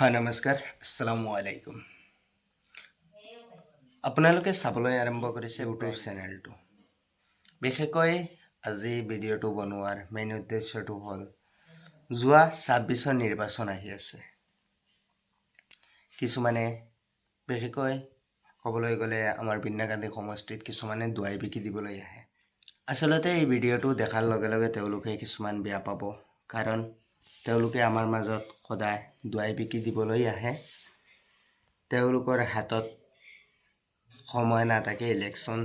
হয় নমস্কাৰ আসসালামু আলাইকুম। আপোনালোকে চাবলৈ আৰম্ভ কৰিছে ইউটিউব চেনেলটো। বিশেষকৈ আজি ভিডিঅ'টো বনোৱাৰ মেইন উদ্দেশ্যটো হ'ল, যোৱা ছাব্বিছৰ নিৰ্বাচন আহি আছে। কিছুমানে বিশেষকৈ ক'বলৈ গ'লে আমাৰ বিন্যাগান্ধী সমষ্টিত কিছুমানে দুৱাই বিকি দিবলৈ আহে। আচলতে এই ভিডিঅ'টো দেখাৰ লগে লগে তেওঁলোকে কিছুমান বেয়া পাব। কাৰণ তেওঁলোকে আমাৰ মাজত সদায় দুৱাই বিকি দিবলৈ আহে। তেওঁলোকৰ হাতত সময় নাথাকে ইলেকশ্যন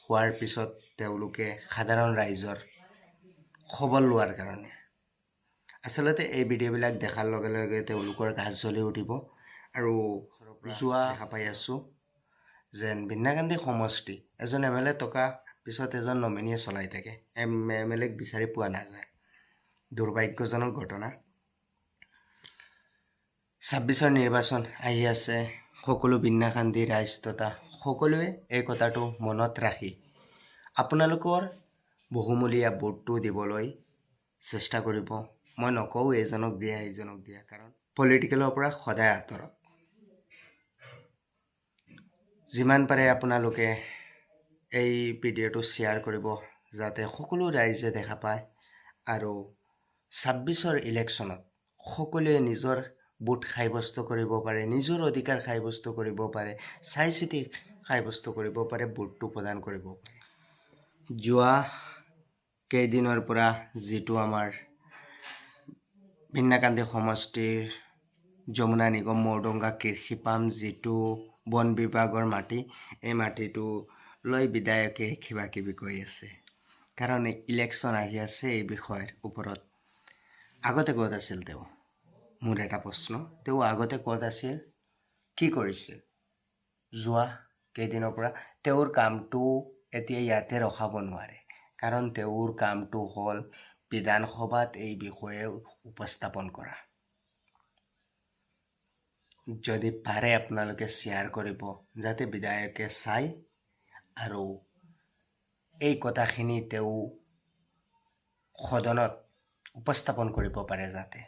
হোৱাৰ পিছত তেওঁলোকে সাধাৰণ ৰাইজৰ খবৰ লোৱাৰ কাৰণে। আচলতে এই ভিডিঅ'বিলাক দেখাৰ লগে লগে তেওঁলোকৰ গাজ জ্বলি উঠিব। আৰু যোৱা দেখা পাই আছোঁ যেন বিন্যাগান্ধী সমষ্টি এজন এম এল এ টকা পিছত এজন নমিনীয়ে চলাই থাকে। এম এম এল এক বিচাৰি পোৱা নাযায়। দুৰ্ভাগ্যজনক ঘটনা। ছাব্বিছৰ নিৰ্বাচন আহি আছে, সকলো বিন্যাসান্দি ৰাইজ তথা সকলোৱে এই কথাটো মনত ৰাখি। আপোনালোকৰ বহুমূলীয়া ভোটটো দিবলৈ চেষ্টা কৰিব। মই নকওঁ এইজনক দিয়া এইজনক দিয়া, কাৰণ পলিটিকেলৰ পৰা সদায় আঁতৰত। যিমান পাৰে আপোনালোকে এই ভিডিঅ'টো শ্বেয়াৰ কৰিব, যাতে সকলো ৰাইজে দেখা পায় আৰু ছাব্বিছৰ ইলেকশ্যনত সকলোৱে নিজৰ বুট সাব্যস্ত কৰিব পাৰে নিজৰ অধিকাৰ সাব্যস্ত কৰিব পাৰে চাই চিতি সাব্যস্ত কৰিব পাৰে ভোটটো প্ৰদান কৰিব যোৱা কেইদিনৰ পৰা যিটো আমাৰ ভিন্নাকান্দি সমষ্টিৰ যমুনা নিগম মৌডংগা কৃষি পাম যিটো বন বিভাগৰ মাটি এই মাটিটো লৈ বিধায়কে কিবা কিবি কৈ আছে। কাৰণ ইলেকশ্যন আহি আছে এই বিষয়ৰ ওপৰত। আগতে ক'ত আছিল তেওঁ? মোৰ এটা প্ৰশ্ন। তেওঁ আগতে ক'ত আছিল? কি কৰিছিল যোৱা কেইদিনৰ পৰা তেওঁৰ কামটো এতিয়া ইয়াতে ৰখাব নোৱাৰে। কাৰণ তেওঁৰ কামটো হ'ল বিধানসভাত এই বিষয়ে উপস্থাপন কৰা। যদি পাৰে আপোনালোকে শ্বেয়াৰ কৰিব যাতে বিধায়কে চাই আৰু এই কথাখিনি তেওঁ সদনত উপস্থাপন কৰিব পাৰে যাতে।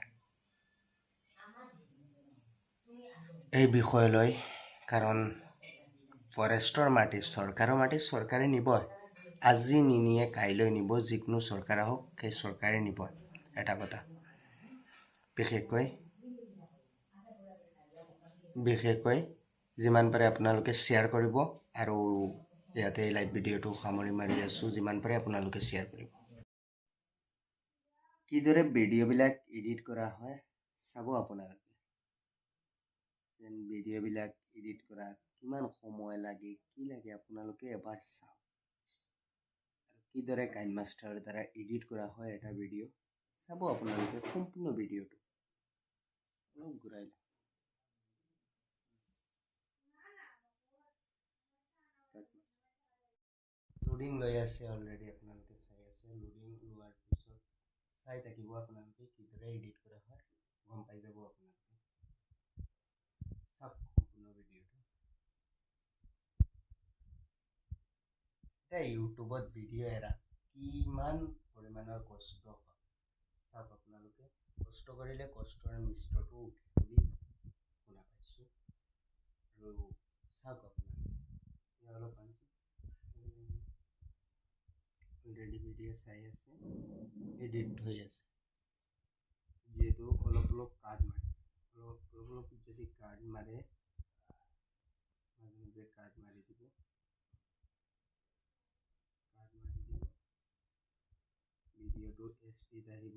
এই বিষয়লৈ কাৰণ ফৰেষ্টৰ মাটি, চৰকাৰৰ মাটি, চৰকাৰে নিবই। আজি নিনিয়ে, কাইলৈ নিব, যিকোনো চৰকাৰ হওক, সেই চৰকাৰে নিব এটা কথা। বিশেষকৈ বিশেষকৈ যিমান পাৰে আপোনালোকে শ্বেয়াৰ কৰিব আৰু ইয়াতে লাইভ ভিডিঅ'টো সামৰি মাৰি আছোঁ, যিমান পাৰে আপোনালোকে শ্বেয়াৰ কৰিব। কিদৰে ভিডিঅ'বিলাক এডিট কৰা হয় চাব আপোনালোকে। যেন ভিডিঅ'বিলাক এডিট কৰা কিমান সময় লাগে কি লাগে আপোনালোকে এবাৰ চাওক। আৰু কিদৰে কাইন মাষ্টাৰৰ দ্বাৰা এডিট কৰা হয় এটা ভিডিঅ' চাব আপোনালোকে সম্পূৰ্ণ ভিডিঅ'টো। অলপ ঘূৰাই লওক। লৈ আছে অলৰেডি আপোনালোকে চাই আছে লোডিং লোৱাৰ পিছত চাই থাকিব আপোনালোকে কিদৰে এডিট কৰা হয় গম পাই যাব আপোনালোকে। চাওক সম্পূৰ্ণ ভিডিঅ'টো। এতিয়া ইউটিউবত ভিডিঅ' এৰা কিমান পৰিমাণৰ কষ্ট হয়। চাওক আপোনালোকে কষ্ট কৰিলে কষ্টৰ মিষ্টটো উঠে বুলি শুনা পাইছোঁ। আৰু চাওক আপোনালোকে এতিয়া অলপ আনছো অলৰেডি ভিডিঅ' চাই আছে এডিট হৈ আছে। যিহেতু অলপ অলপ কাৰ্ড মাৰে অলপ অলপ অলপ যদি কাৰ্ড মাৰে মাজে মাজে কাৰ্ড মাৰি দিব। কাৰ্ড মাৰি দিব। ভিডিঅ'টো এছ ডিত আহিব।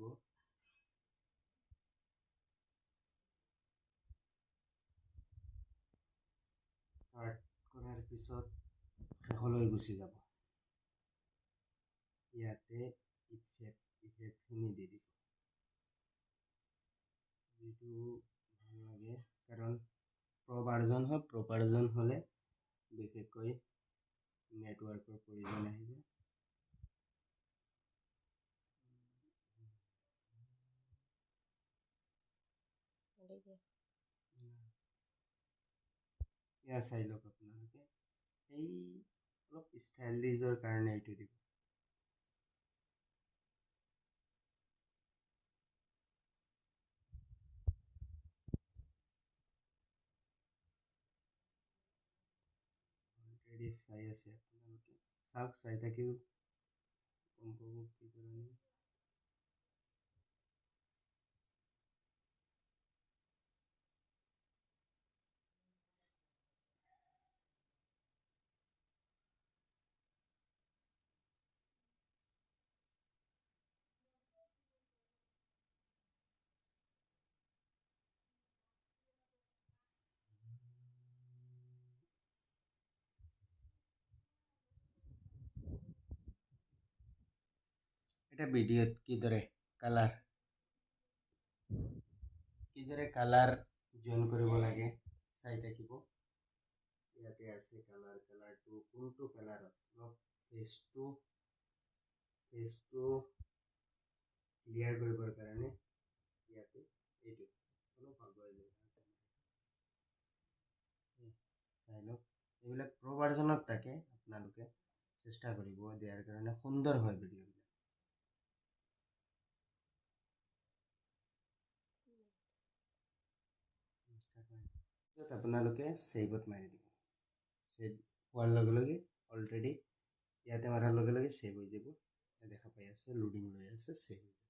কাৰ্ড কৰাৰ পিছত শেষলৈ গুচি যাব। ইয়াতে ইফেক্ট ইফেক্টখিনি দি দিব যিটো ভাল লাগে কাৰণ প্ৰবাৰ্জন হয় প্ৰবাৰ্জন হ'লে বিশেষকৈ নেটৱৰ্কৰ প্ৰয়োজন আহিব এয়া চাই লওক আপোনালোকে এই অলপ ষ্টাইলিজৰ কাৰণে এইটো দিব অলৰেডি চাই আছে আপোনালোকে চাওক চাই থাকিও এটা ভিডিঅ'ত কিদৰে কালাৰ কিদৰে কালাৰ জইন কৰিব লাগে চাই থাকিব ইয়াতে আছে কালাৰ কালাৰটো কোনটো কালাৰত অলপ ফেচটো ফেচটো ক্লিয়াৰ কৰিবৰ কাৰণে ইয়াতে এইটো অলপ আগুৱাই লৈ যাওঁ। চাই লওক এইবিলাক প্ৰ' ভাৰ্জনত থাকে আপোনালোকে চেষ্টা কৰিব দিয়াৰ কাৰণে সুন্দৰ হয় ভিডিঅ'বিলাক তাৰপিছত আপোনালোকে ছেভত মাৰি দিব। ছেভ হোৱাৰ লগে লগে অলৰেডি ইয়াতে মাৰাৰ লগে লগে ছেভ হৈ যাব। দেখা পাই আছে লোডিং লৈ আছে ছেভ হৈ যাব।